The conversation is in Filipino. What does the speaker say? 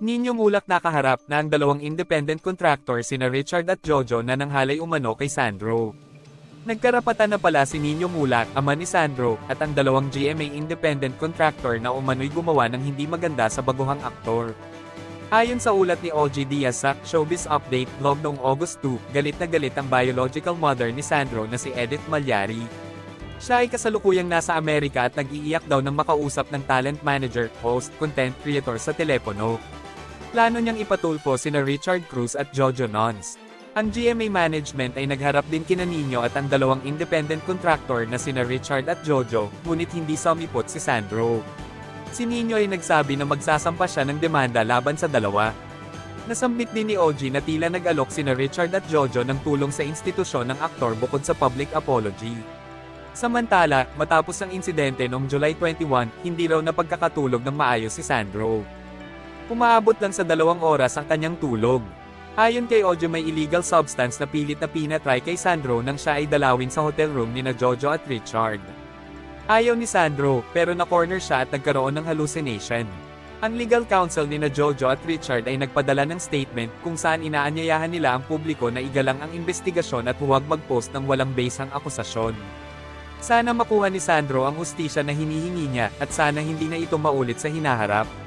Ninyo mulak nakaharap na ang dalawang independent contractor sina Richard at Jojo na nanghalay umano kay Sandro. Nagkarapatan na pala si Nino Mulak, ama ni Sandro, at ang dalawang GMA independent contractor na umano'y gumawa ng hindi maganda sa baguhang aktor. Ayon sa ulat ni OG Diaz sa Showbiz Update blog noong August 2, galit na galit ang biological mother ni Sandro na si Edith Malyari. Siya ay kasalukuyang nasa Amerika at nag-iiyak daw ng makausap ng talent manager, host, content creator sa telepono. Plano niyang ipatulpo sina Richard Cruz at Jojo Nons. Ang GMA management ay nagharap din kina Nino at ang dalawang independent contractor na sina Richard at Jojo, ngunit hindi sumipot si Sandro. Si Nino ay nagsabi na magsasampa siya ng demanda laban sa dalawa. Nasambit din ni OG na tila nag-alok sina Richard at Jojo ng tulong sa institusyon ng aktor bukod sa public apology. Samantala, matapos ang insidente noong July 21, hindi raw napagkakatulog ng maayos si Sandro. Umaabot lang sa dalawang oras ang kanyang tulog. Ayon kay Ojo may illegal substance na pilit na pinatry kay Sandro nang siya ay dalawin sa hotel room ni na Jojo at Richard. Ayaw ni Sandro, pero na-corner siya at nagkaroon ng hallucination. Ang legal counsel ni na Jojo at Richard ay nagpadala ng statement kung saan inaanyayahan nila ang publiko na igalang ang investigasyon at huwag mag-post ng walang basang akusasyon. Sana makuha ni Sandro ang hustisya na hinihingi niya at sana hindi na ito maulit sa hinaharap.